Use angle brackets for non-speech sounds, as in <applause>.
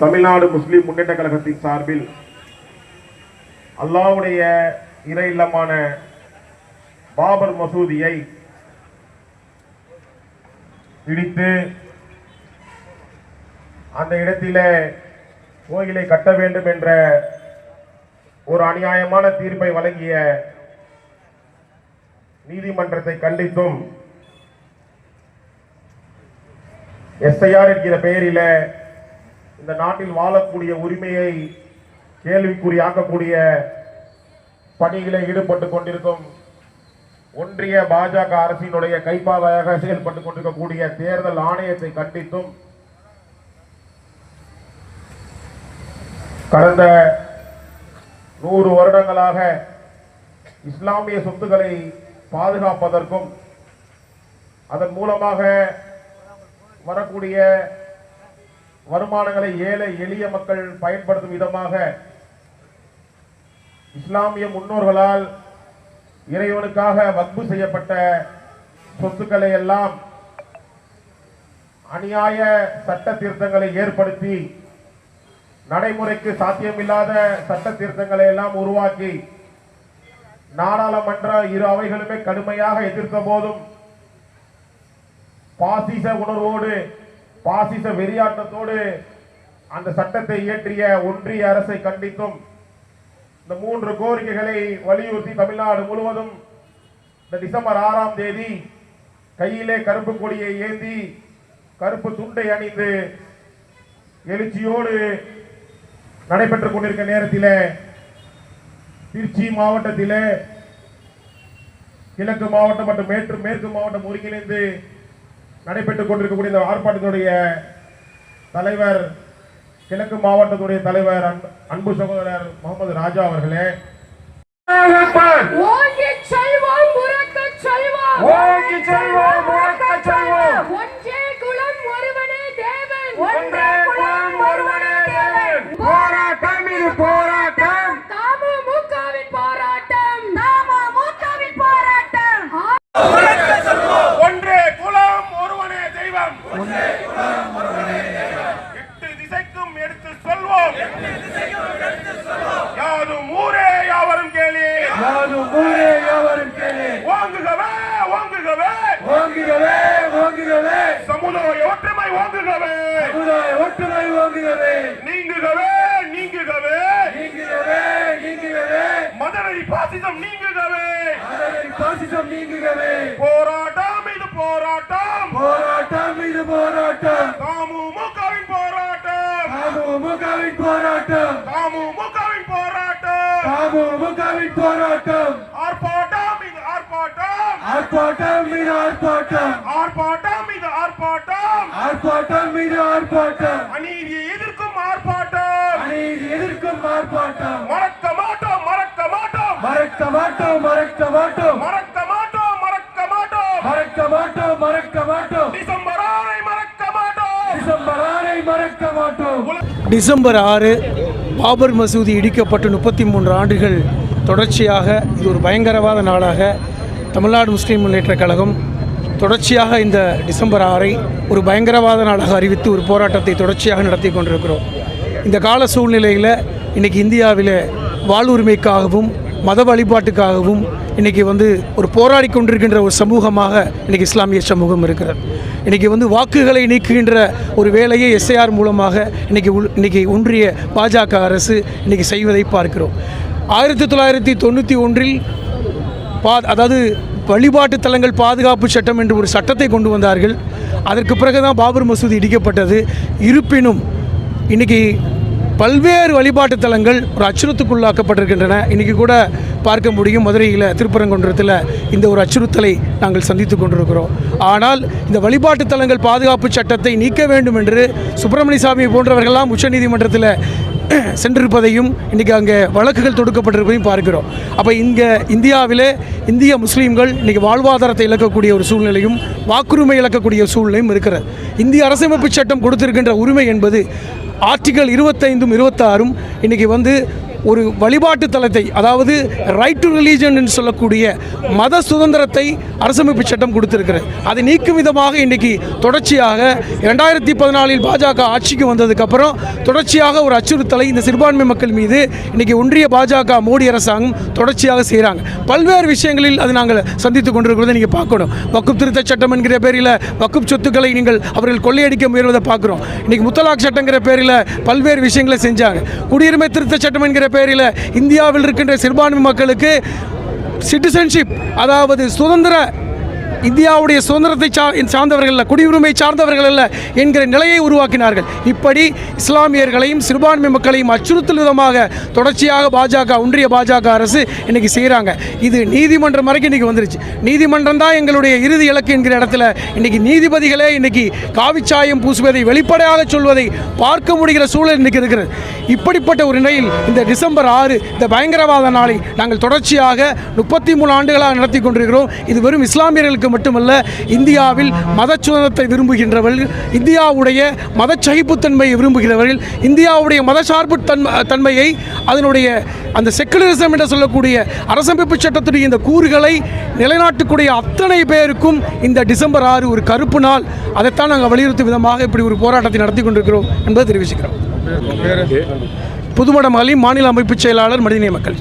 தமிழ்நாடு முஸ்லிம் முன்னேற்ற கழகத்தின் சார்பில் அல்லாவுடைய இறை இல்லமான பாபர் மசூதியை பிடித்து அந்த இடத்திலே கோயிலை கட்ட வேண்டும் என்ற ஒரு அநியாயமான தீர்ப்பை வழங்கிய நீதிமன்றத்தை கண்டித்தும் எஸ்ஐஆர் என்கிற பெயரில இந்த நாட்டில் வாழக்கூடிய உரிமையை கேள்விக்குறியாக்கக்கூடிய பணிகளை ஈடுபட்டு கொண்டிருக்கும் ஒன்றிய பாஜக அரசினுடைய கைப்பாவையாக செயல்பட்டு கொண்டிருக்கக்கூடிய தேர்தல் ஆணையத்தை கண்டித்தும் கடந்த நூறு வருடங்களாக இஸ்லாமிய சொத்துக்களை பாதுகாப்பதற்கும் அதன் மூலமாக வரக்கூடிய வருமானங்களை ஏழை எளிய மக்கள் பயன்படுத்தும் விதமாக இஸ்லாமிய முன்னோர்களால் இறைவனுக்காக வக்பு செய்யப்பட்ட சொத்துக்களை எல்லாம் அநியாய சட்ட திருத்தங்களை ஏற்படுத்தி நடைமுறைக்கு சாத்தியமில்லாத சட்ட திருத்தங்களை எல்லாம் உருவாக்கி நாடாளுமன்ற இரு அவைகளுமே கடுமையாக எதிர்த்த போதும் பாசிச உணர்வோடு பாசிச வெறியாட்டத்தோடு அந்த சட்டத்தை இயற்றிய ஒன்றிய அரசை கண்டித்தும் இந்த மூன்று கோரிக்கைகளை வலியுறுத்தி தமிழ்நாடு முழுவதும் இந்த டிசம்பர் ஆறாம் தேதி கையிலே கருப்பு கொடியை ஏந்தி கருப்பு துண்டை அணிந்து எழுச்சியோடு நடைபெற்றுக் கொண்டிருக்க நேரத்தில் திருச்சி மாவட்டத்தில் கிழக்கு மாவட்டம் மற்றும் மேற்கு மேற்கு மாவட்டம் ஒருங்கிணைந்து நடைபெற்றுக் கொண்டிருக்கக்கூடிய இந்த ஆர்ப்பாட்டத்தினுடைய தலைவர் கிழக்கு மாவட்டத்துடைய தலைவர் அன்பு- அன்பு சகோதரர் முகமது ராஜா அவர்களே. செல்வோம் செல்வோம்! ஓங்கிச் செல்வோம், யாரும் ஊரே யாவரும் கேளு. ஓங்குகவே ஓங்குகவே ஓங்குகவே ஓங்குகவே சமுதாய ஒற்றுமை ஓங்குகவே சமுதாய ஒற்றுமை ஓங்குகவே நீங்குகவே நீங்குகவே. நீங்குகவே நீங்குகவே. மதவெறி பாசிசம் நீங்குகவே. அதனை பாசிசம் நீங்குகவே. போராட்டம் இது போராட்டம். போராட்டம் இது போராட்டம். தாமுமுகவின் போராட்டம். அமமுகவின் போராட்டம். தாமுமுகவின் போராட்டம் அமமுகவின் போராட்டம். ஆர்ப்பாட்டம் இது ஆர்ப்பாட்டம். ஆர்ப்பாட்டம் மீது ஆர்ப்பாட்டம். ஆர்ப்பாட்டம் இது ஆர்ப்பாட்டம். ஆர்ப்பாட்டம் மீது ஆர்ப்பாட்டம். அநீதியை எதிர்க்கும் ஆர்ப்பாட்டம். அநீதி எதிர்க்கும் ஆர்ப்பாட்டம். மறக்க மாட்டோம் மறக்க மாட்டோம். மறக்க மாட்டோம் மறக்க மாட்டோம். மறக்க மாட்டோம் மறக்க மாட்டோம். மறக்க மாட்டோம் மறக்க மாட்டோம். டிசம்பர் ஆறை மறக்க மாட்டோம். டிசம்பர் ஆறை மறக்க மாட்டோம். டிசம்பர் ஆறு பாபர் மசூதி இடிக்கப்பட்டு முப்பத்தி மூன்று ஆண்டுகள் தொடர்ச்சியாக இது ஒரு பயங்கரவாத நாளாக தமிழ்நாடு முஸ்லீம் முன்னேற்ற கழகம் தொடர்ச்சியாக இந்த டிசம்பர் ஆறை ஒரு பயங்கரவாத நாளாக அறிவித்து ஒரு போராட்டத்தை தொடர்ச்சியாக நடத்தி கொண்டிருக்கிறோம். இந்த கால சூழ்நிலையில் இன்றைக்கி இந்தியாவில் வாழ்வுரிமைக்காகவும் மத வழிபாட்டுக்காகவும் இன்றைக்கி வந்து ஒரு போராடி கொண்டிருக்கின்ற ஒரு சமூகமாக இன்றைக்கி இஸ்லாமிய சமூகம் இருக்கிறது. இன்றைக்கி வந்து வாக்குகளை நீக்குகின்ற ஒரு வேலையை எஸ்ஐஆர் மூலமாக இன்றைக்கி உள் இன்றைக்கி ஒன்றிய பாஜக அரசு இன்றைக்கி செய்வதை பார்க்கிறோம். ஆயிரத்தி தொள்ளாயிரத்தி தொண்ணூற்றி ஒன்றில் பா அதாவது வழிபாட்டு தலங்கள் பாதுகாப்பு சட்டம் என்று ஒரு சட்டத்தை கொண்டு வந்தார்கள். அதற்கு பிறகு தான் பாபர் மசூதி இடிக்கப்பட்டது. இருப்பினும் இன்றைக்கி பல்வேறு வழிபாட்டு தலங்கள் ஒரு அச்சுறுத்துக்குள்ளாக்கப்பட்டிருக்கின்றன. இன்றைக்கி கூட பார்க்க முடியும் மதுரையில் திருப்பரங்குன்றத்தில் இந்த ஒரு அச்சுறுத்தலை நாங்கள் சந்தித்து கொண்டிருக்கிறோம். ஆனால் இந்த வழிபாட்டு தலங்கள் பாதுகாப்பு சட்டத்தை நீக்க வேண்டும் என்று சுப்பிரமணிய சாமி போன்றவர்கள்லாம் உச்சநீதிமன்றத்தில் <clears throat> சென்றிருப்பதையும் இன்றைக்கி அங்கே வழக்குகள் தொடுக்கப்பட்டிருப்பதையும் பார்க்கிறோம். அப்போ இங்கே இந்தியாவிலே இந்திய முஸ்லீம்கள் இன்றைக்கி வாழ்வாதாரத்தை இழக்கக்கூடிய ஒரு சூழ்நிலையும் வாக்குரிமை இழக்கக்கூடிய சூழ்நிலையும் இருக்கிறது. இந்திய அரசமைப்பு சட்டம் கொடுத்திருக்கின்ற உரிமை என்பது ஆர்டிகல் இருபத்தைந்தும் இருபத்தாறும் இன்றைக்கி வந்து ஒரு வழிபாட்டு தலத்தை அதாவது ரைட் டு ரிலீஜன் என்று சொல்லக்கூடிய மத சுதந்திரத்தை அரசமைப்பு சட்டம் கொடுத்திருக்கிறது. அதை நீக்கும் விதமாக இன்றைக்கி தொடர்ச்சியாக இரண்டாயிரத்தி பதினாலில் பாஜக ஆட்சிக்கு வந்ததுக்கப்புறம் தொடர்ச்சியாக ஒரு அச்சுறுத்தலை இந்த சிறுபான்மை மக்கள் மீது இன்றைக்கி ஒன்றிய பாஜக மோடி அரசாங்கம் தொடர்ச்சியாக செய்கிறாங்க பல்வேறு விஷயங்களில் அது நாங்கள் சந்தித்து கொண்டிருக்கிறதை நீங்கள் பார்க்கணும். வக்குப் திருத்த சட்டம் என்கிற பேரில் வக்குப் சொத்துக்களை நீங்கள் அவர்கள் கொள்ளையடிக்க முயல்வதை பார்க்குறோம். இன்றைக்கி முத்தலாக் சட்டங்கிற பேரில் பல்வேறு விஷயங்களை செஞ்சாங்க. குடியுரிமை திருத்த சட்டம் என்கிற பேரில் இந்தியாவில் இருக்கின்ற சிறுபான்மை மக்களுக்கு சிட்டிசன்ஷிப் அதாவது சுதந்திர இந்தியாவுடைய சுதந்திரத்தை சா சார்ந்தவர்கள் குடியுரிமை சார்ந்தவர்கள் அல்ல என்கிற நிலையை உருவாக்கினார்கள். இப்படி இஸ்லாமியர்களையும் சிறுபான்மை மக்களையும் அச்சுறுத்தல் விதமாக தொடர்ச்சியாக பாஜக ஒன்றிய பாஜக அரசு இன்னைக்கு செய்கிறாங்க இது நீதிமன்றம் வரைக்கும் இன்னைக்கு வந்துருச்சு. நீதிமன்றம் தான் எங்களுடைய இறுதி இலக்கு என்கிற இடத்துல இன்னைக்கு நீதிபதிகளே இன்னைக்கு காவிச்சாயம் பூசுவதை வெளிப்படையாக சொல்வதை பார்க்க முடிகிற சூழல் இன்னைக்கு இருக்கிறது. இப்படிப்பட்ட ஒரு நிலையில் இந்த டிசம்பர் ஆறு இந்த பயங்கரவாத நாளை நாங்கள் தொடர்ச்சியாக முப்பத்தி மூணு ஆண்டுகளாக நடத்தி கொண்டிருக்கிறோம். இது வெறும் இஸ்லாமியர்களுக்கு மட்டுமல்ல இந்தியாவில் மத சுதந்திரத்தை விரும்புகின்றவர்கள் இந்தியாவுடைய மத சகிப்புத்தன்மையை விரும்புகிறவர்கள் இந்தியாவுடைய மதசார்பு தன்மை தன்மையை அதனுடைய அந்த செக்குலரிசம் என்று சொல்லக்கூடிய அரசமைப்பு சட்டத்துடைய இந்த கூறுகளை நிலைநாட்டக்கூடிய அத்தனை பேருக்கும் இந்த டிசம்பர் ஆறு ஒரு கருப்பு நாள். அதைத்தான் நாங்கள் வலியுறுத்தும் விதமாக இப்படி ஒரு போராட்டத்தை நடத்தி கொண்டிருக்கிறோம் என்பதை தெரிவிச்சுக்கிறோம். புதுமடம் அலி மாநில அமைப்புச் செயலாளர் மனிதநேய மக்கள்